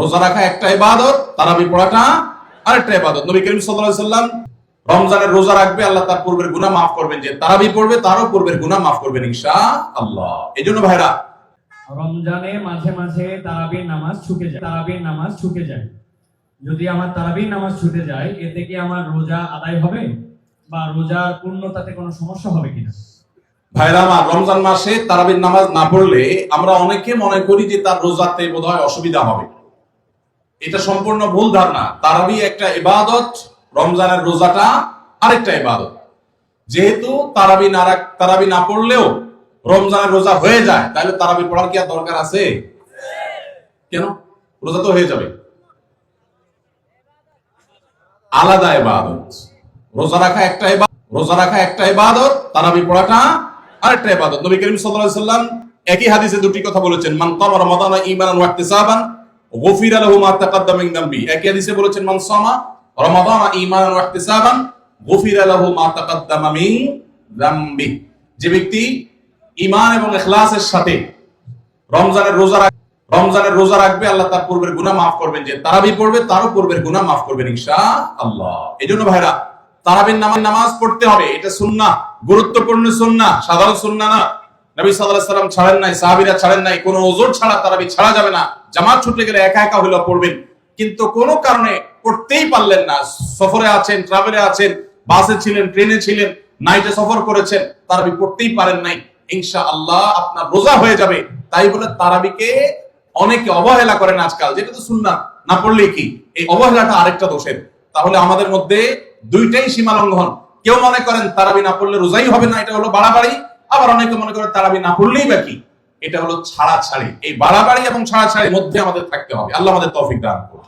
রোজা রাখা একটা ইবাদত তারাবি পড়াটা আরেকটা ইবাদত। নবী করিম সাল্লাল্লাহু আলাইহি সাল্লাম রমজানের রোজা রাখবে আল্লাহ তার পূর্বের গুনাহ মাফ করবেন যে তারাবি পড়বে তারও পূর্বের গুনাহ মাফ করবেন ইনশাআল্লাহ। এজন্য ভাইরা রমজানে মাঝে মাঝে তারাবির নামাজ ছুটে যায়। তারাবির নামাজ ছুটে যায়। যদি আমার তারাবির নামাজ ছুটে যায় এতে কি আমার রোজা আদায় হবে? বা রোজার পূর্ণতাতে কোনো সমস্যা হবে কিনা? ভাইরা আমার রমজান মাসে তারাবির নামাজ না পড়লে আমরা অনেকে মনে করি যে তার রোজাতে বোধহয় অসুবিধা হবে। এটা সম্পূর্ণ ভুল ধারণা। তারাবি একটা ইবাদত, রমজানের রোজাটা আরেকটা ইবাদত। যেহেতু তারাবি না তারাবি না পড়লেও রমজানের রোজা হয়ে যায়, তাহলে তারাবি পড়ার কি আর দরকার আছে? কেন? রোজা তো হয়ে যাবে। আলাদা ইবাদত। রোজা রাখা একটা রোজা রাখা একটা ইবাদত, তারাবি পড়াটা আরেকটা ইবাদত। নবী করিম সাল্লাল্লাহু আলাইহি সাল্লাম একই হাদিসে দুটি কথা বলেছেন, মান কামা রমাদানা ঈমানান ওয়া ইহতিসাবান গুফিরা লাহু মা মিন একই হাদিসে বলেছেন, মান সামা রমাদানা ওয়া ইহতিসাবান, গুফিরা যামবি যে ব্যক্তি এবং ইখলাসের সাথে রমজানের রোজা রমজানের রোজা রাখবে, আল্লাহ তার পূর্বের গুনাহ মাফ করবেন যে তারাবি পড়বে, তারও পূর্বের গুনাহ মাফ করবেন ইনশাআল্লাহ। এজন্য ভাইরা, তারাবির নামাজ পড়তে হবে, এটা সুন্নাহ, গুরুত্বপূর্ণ সুন্নাহ, সাধারণ সুন্নাহ না। নবী সাল্লাম ছাড়েন নাই, সাহাবীরা ছাড়েন নাই, কোনো ওজোর ছাড়া তারাবি ছাড়া যাবে না। জামাত ছুটে গেলে একা একা হলেও পড়বেন। কিন্তু কোনো কারণে পড়তেই পারলেন না। সফরে আছেন ট্রাভেলে আছেন বাসে ছিলেন ট্রেনে ছিলেন নাইটে সফর করেছেন, তারাবি পড়তেই পারেন নাই। ইনশাআল্লাহ আপনার রোজা হয়ে যাবে। তাই বলে তারাবিকে অনেকে অবহেলা করেন আজকাল। যেটা তো সুন্নাহ না পড়লে কি? এই অবহেলাটা আরেকটা দোষের। তাহলে আমাদের মধ্যে দুইটাই সীমা লঙ্ঘন। কেউ মনে করেন তারাবি না পড়লে রোজাই হবে না, এটা হলো বাড়াবাড়ি। আবার অনেকে মনে করে তারাবি না পড়লেই বা কি? এটা হলো ছাড়া ছাড়ি এই বাড়াবাড়ি এবং ছাড়া ছাড়ির মধ্যে আমাদের থাকতে হবে। আল্লাহ আমাদের তৌফিক দান করুন।